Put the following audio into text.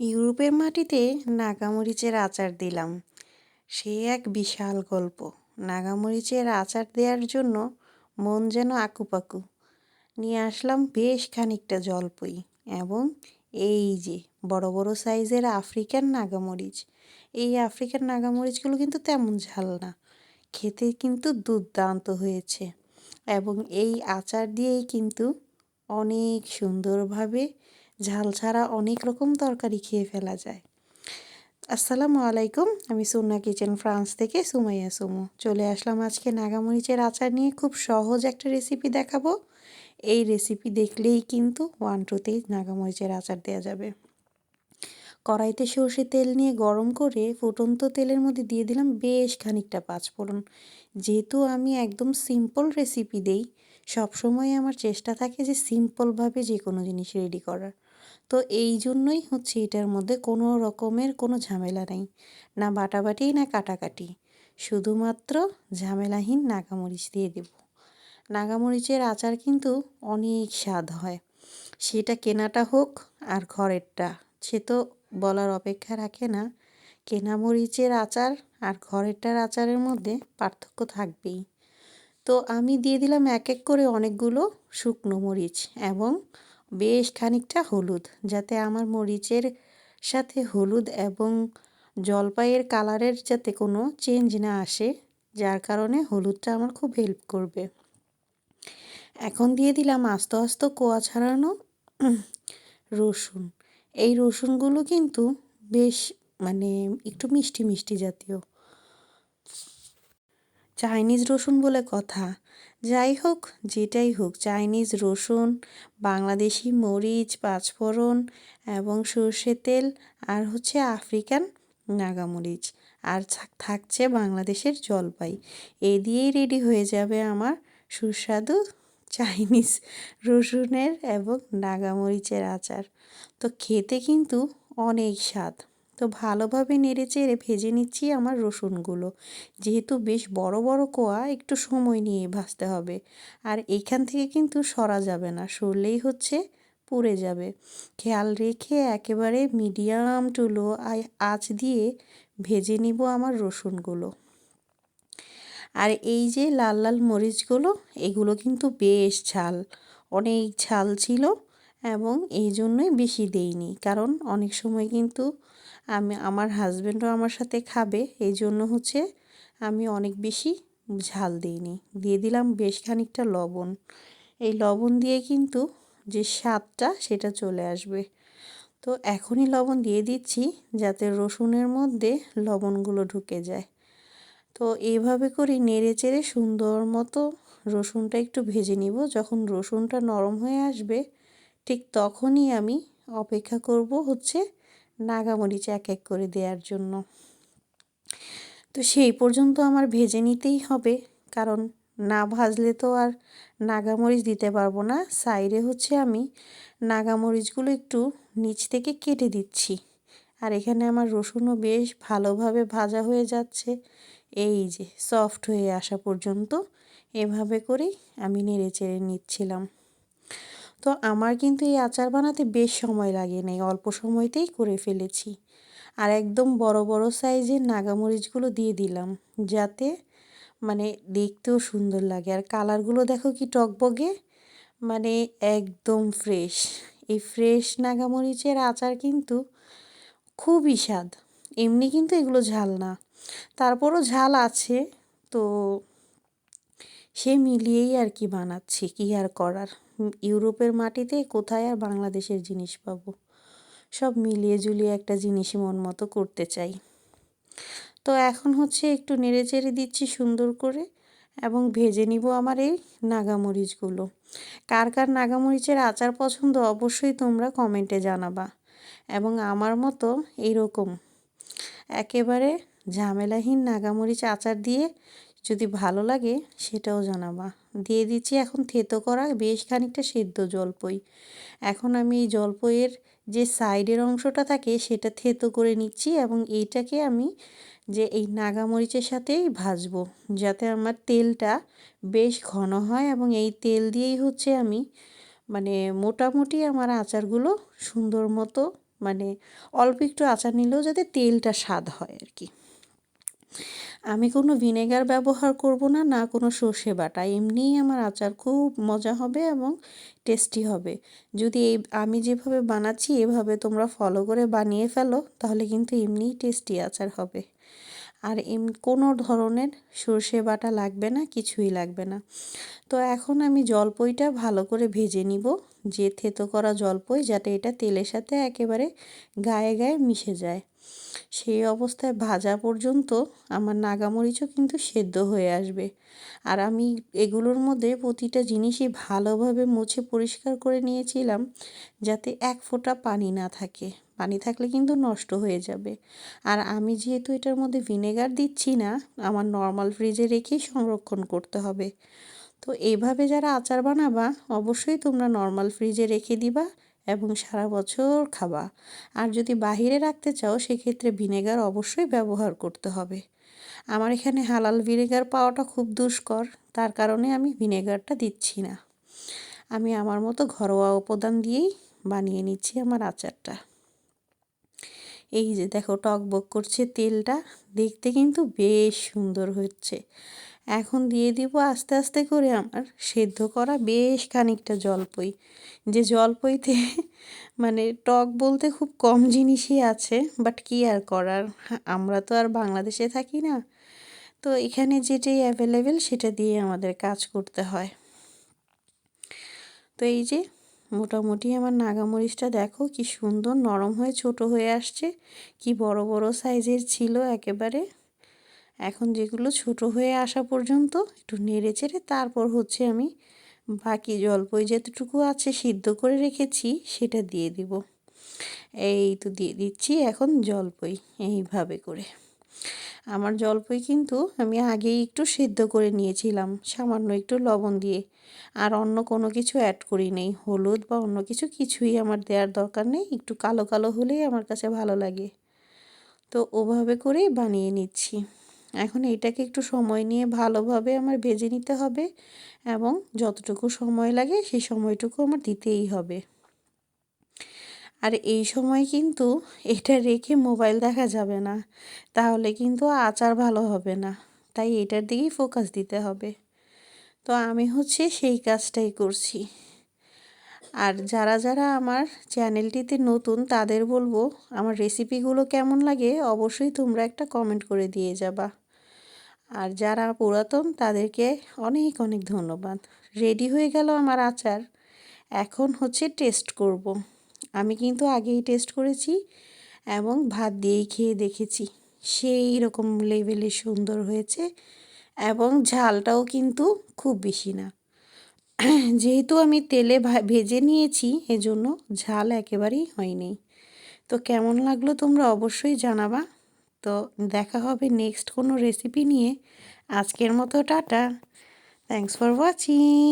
ইউরোপের মাটিতে নাগামরিচের আচার দিলাম। সে এক বিশাল গল্প। নাগামরিচের আচার দেওয়ার জন্য মন যেন আকুপাকু। নিয়ে আসলাম বেশ খানিকটা জলপই এবং এই যে বড় বড় সাইজের আফ্রিকান নাগামরিচ। এই আফ্রিকান নাগামরিচগুলো কিন্তু তেমন ঝাল না। খেতে কিন্তু দুর্দান্ত হয়েছে এবং এই আচার দিয়েই কিন্তু অনেক সুন্দরভাবে ঝাল ছাড়া অনেক রকম তরকারি খেয়ে ফেলা যায়। আসসালামু আলাইকুম, আমি সুন্না কিচেন ফ্রান্স থেকে সুমাইয়া সুমু। চলে আসলাম আজকে নাগামরিচের আচার নিয়ে খুব সহজ একটা রেসিপি দেখাবো। এই রেসিপি দেখলেই কিন্তু ওয়ান টুতেই নাগামরিচের আচার দেওয়া যাবে। কড়াইতে সর্ষে তেল নিয়ে গরম করে ফুটন্ত তেলের মধ্যে দিয়ে দিলাম বেশ খানিকটা পাঁচফোড়ন। যেহেতু আমি একদম সিম্পল রেসিপি দেই, সবসময় আমার চেষ্টা থাকে যে সিম্পলভাবে যে কোনো জিনিস রেডি করার। তো এই জন্যই হচ্ছে এটার মধ্যে কোনো রকমের কোনো ঝামেলা নেই। না বাটাবাটি, না কাটাকাটি। শুধুমাত্র ঝামেলাহীন নাগামরিচ দিয়ে দেব। নাগামরিচের আচার কিন্তু অনেক স্বাদ হয়। সেটা কেনাটা হোক আর ঘরেরটা, সে তো বলার অপেক্ষা রাখে না। কেনা মরিচের আচার আর ঘরেরটার আচারের মধ্যে পার্থক্য থাকবেই। তো আমি দিয়ে দিলাম এক এক করে অনেকগুলো শুকনো মরিচ এবং বেশ খানিকটা হলুদ, যাতে আমার মরিচের সাথে হলুদ এবং জলপাইয়ের কালারের যাতে কোনো চেঞ্জ না আসে, যার কারণে হলুদটা আমার খুব হেল্প করবে। এখন দিয়ে দিলাম আস্তে আস্তে কোয়া ছাড়ানো রসুন। এই রসুনগুলো কিন্তু বেশ মানে একটু মিষ্টি মিষ্টি জাতীয়। চাইনিজ রসুন বলে কথা। যাই হোক, যেটাই হোক, চাইনিজ রসুন, বাংলাদেশি মরিচ, পাঁচফোড়ন এবং সর্ষে তেল আর হচ্ছে আফ্রিকান নাগামরিচ আর থাকছে বাংলাদেশের জলপাই। এ দিয়েই রেডি হয়ে যাবে আমার সুস্বাদু চাইনিজ রসুনের এবং নাগামরিচের আচার। তো খেতে কিন্তু অনেক স্বাদ। তো ভালোভাবে নেড়ে চেড়ে ভেজে নিচ্ছি আমার রসুনগুলো। যেহেতু বেশ বড় বড় কোয়া, একটু সময় নিয়ে ভাজতে হবে। আর এইখান থেকে কিন্তু সরা যাবে না, সরলেই হচ্ছে পুড়ে যাবে। খেয়াল রেখে একেবারে মিডিয়াম টুলো আঁচ দিয়ে ভেজে নিব আমার রসুনগুলো। আর এই যে লাল লাল মরিচগুলো, এগুলো কিন্তু বেশ ঝাল। অনেক ঝাল ছিল এবং এই জন্যই বেশি দেইনি। কারণ অনেক সময় কিন্তু আমি, আমার হাজব্যান্ডও আমার সাথে খাবে। এই জন্য হচ্ছে আমি অনেক বেশি ঝাল দিইনি। দিয়ে দিলাম বেশ খানিকটা লবণ। এই লবণ দিয়ে কিন্তু যে স্বাদটা সেটা চলে আসবে। তো এখনই লবণ দিয়ে দিচ্ছি যাতে রসুনের মধ্যে লবণগুলো ঢুকে যায়। তো এইভাবে করে নেড়ে চেড়ে সুন্দর মতো রসুনটা একটু ভেজে নিব। যখন রসুনটা নরম হয়ে আসবে, ঠিক তখনই আমি অপেক্ষা করব হচ্ছে নাগামরিচ এক এক করে দেওয়ার জন্য। তো সেই পর্যন্ত আমার ভেজে নিতেই হবে, কারণ না ভাজলে তো আর নাগামরিচ দিতে পারব না। সাইডে হচ্ছে আমি নাগামরিচগুলো একটু নিচ থেকে কেটে দিচ্ছি। আর এখানে আমার রসুনও বেশ ভালোভাবে ভাজা হয়ে যাচ্ছে। এই যে সফট হয়ে আসা পর্যন্ত এভাবে করেই আমি নেড়ে চেড়ে নিচ্ছিলাম। তো আমার কিন্তু এই আচার বানাতে বেশ সময় লাগে নাই, অল্প সময়তেই করে ফেলেছি। আর একদম বড় বড় সাইজের নাগামরিচগুলো দিয়ে দিলাম, যাতে মানে দেখতেও সুন্দর লাগে। আর কালারগুলো দেখো কি টকবগে মানে একদম ফ্রেশ। এই ফ্রেশ নাগামরিচের আচার কিন্তু খুবই স্বাদ। এমনি কিন্তু এগুলো ঝাল না। তারপরও ঝাল আছে, তো সে মিলিয়েই আর কি বানাচ্ছি, কী আর করার। ইউরোপের মাটিতে কোথায় আর বাংলাদেশের জিনিস পাবো? সব মিলিয়ে ঝুলিয়ে একটা জিনিস মন মতো করতে চাই। তো এখন হচ্ছে একটু নেড়ে চেড়ে দিচ্ছি সুন্দর করে এবং ভেজে নিব আমার এই নাগামরিচগুলো। কার কার নাগামরিচের আচার পছন্দ অবশ্যই তোমরা কমেন্টে জানাবা। এবং আমার মতো এইরকম একেবারে ঝামেলাহীন নাগামরিচ আচার দিয়ে যদি ভালো লাগে সেটাও জানাবা। দিয়ে দিচ্ছি এখন থেতো করা বেশ খানিকটা সেদ্ধ জলপই। এখন আমি এই জলপইয়ের যে সাইডের অংশটা থাকে সেটা থেতো করে নিচ্ছি এবং এইটাকে আমি যে এই নাগামরিচের সাথেই ভাজবো যাতে আমার তেলটা বেশ ঘন হয় এবং এই তেল দিয়েই হচ্ছে আমি মানে মোটামুটি আমার আচারগুলো সুন্দর মতো মানে অল্প একটু আচার নিলেও যাতে তেলটা স্বাদ হয় আর কি। আমি কোনো ভিনেগার ব্যবহার করব না না কোনো সর্ষে বাটা। এমনিই আমার আচার খুব মজা হবে এবং টেস্টি হবে। যদি এই আমি যেভাবে বানাচ্ছি, এভাবে তোমরা ফলো করে বানিয়ে ফেলো, তাহলে কিন্তু এমনিই টেস্টি আচার হবে। আর এম, কোনো ধরনের সর্ষে বাটা লাগবে না, কিছুই লাগবে না। তো এখন আমি জলপইটা ভালো করে ভেজে নিব। যে থেতো করা জলপই, যাতে এটা তেলের সাথে একেবারে গায়ে গায়ে মিশে যায়। সেই অবস্থায় ভাজা পর্যন্ত আমার নাগামরিচও কিন্তু সেদ্ধ হয়ে আসবে। আর আমি এগুলোর মধ্যে প্রতিটা জিনিসই ভালোভাবে মুছে পরিষ্কার করে নিয়েছিলাম যাতে এক ফোঁটা পানি না থাকে। পানি থাকলে কিন্তু নষ্ট হয়ে যাবে। আর আমি যেহেতু এটার মধ্যে ভিনেগার দিচ্ছি না, আমার নর্মাল ফ্রিজে রেখেই সংরক্ষণ করতে হবে। তো এইভাবে যারা আচার বানাবা, অবশ্যই তোমরা নর্মাল ফ্রিজে রেখে দিবা। এবং সারা বছর খাবা। আর যদি বাহিরে রাখতে চাও, সেক্ষেত্রে ভিনেগার অবশ্যই ব্যবহার করতে হবে। আমার এখানে হালাল ভিনেগার পাওয়াটা খুব দুষ্কর, তার কারণে আমি ভিনেগারটা দিচ্ছি না। আমি আমার মতো ঘরোয়া উপাদান দিয়েই বানিয়ে নিচ্ছি আমার আচারটা। এই যে দেখো, টকবক করছে তেলটা, দেখতে কিন্তু বেশ সুন্দর হচ্ছে। এখন দিয়ে দিব আস্তে আস্তে করে আমার সেদ্ধ করা বেশ খানিকটা জলপই। যে জলপইতে মানে টক বলতে খুব কম জিনিসই আছে বাট কী আর করার? আমরা তো আর বাংলাদেশে থাকি না। তো এখানে যেটাই অ্যাভেলেবেল সেটা দিয়ে আমাদের কাজ করতে হয়। তো এই যে মোটামুটি আমার নাগামরিচটা দেখো কি সুন্দর নরম হয়ে ছোট হয়ে আসছে, কি বড় বড় সাইজের ছিল একেবারে। এখন যেগুলো ছোট হয়ে আসা পর্যন্ত একটু নেড়ে চেড়ে তারপর হচ্ছে আমি বাকি জলপই যেতটুকু আছে সিদ্ধ করে রেখেছি সেটা দিয়ে দিব। এই তো দিয়ে দিচ্ছি এখন জলপই এইভাবে করে। আমার জলপই কিন্তু আমি আগেই একটু সেদ্ধ করে নিয়েছিলাম, সামান্য একটু লবণ দিয়ে। আর অন্য কোনো কিছু অ্যাড করি নেই, হলুদ বা অন্য কিছু কিছুই আমার দেওয়ার দরকার নেই, একটু কালো কালো হলেই আমার কাছে ভালো লাগে। তো ওভাবে করেই বানিয়ে নিচ্ছি। এখন এটাকে একটু সময় নিয়ে ভালোভাবে আমার ভেজে নিতে হবে এবং যতটুকু সময় লাগে সেই সময়টুকু আমার দিতেই হবে। আর এই সময় কিন্তু এটা রেখে মোবাইল দেখা যাবে না, তাহলে কিন্তু আচার ভালো হবে না, তাই এটার দিকেই ফোকাস দিতে হবে। তো আমি হচ্ছে সেই কাজটাই করছি। আর যারা যারা আমার চ্যানেলটিতে নতুন, তাদের বলব আমার রেসিপিগুলো কেমন লাগে অবশ্যই তোমরা একটা কমেন্ট করে দিয়ে যাবা। আর যারা পুরাতন, তাদেরকে অনেক অনেক ধন্যবাদ। রেডি হয়ে গেল আমার আচার। এখন হচ্ছে টেস্ট করব। আমি কিন্তু আগেই টেস্ট করেছি এবং ভাত দিয়েই খেয়ে দেখেছি। সেই রকম লেভেলে সুন্দর হয়েছে এবং ঝালটাও কিন্তু খুব বেশি না। যেহেতু আমি তেলে ভেজে নিয়েছি, এজন্য ঝাল একেবারেই হয়নি। তো কেমন লাগল তোমরা অবশ্যই জানাবা। তো দেখা হবে নেক্সট কোনো রেসিপি নিয়ে। আজকের মতো টাটা। Thanks for watching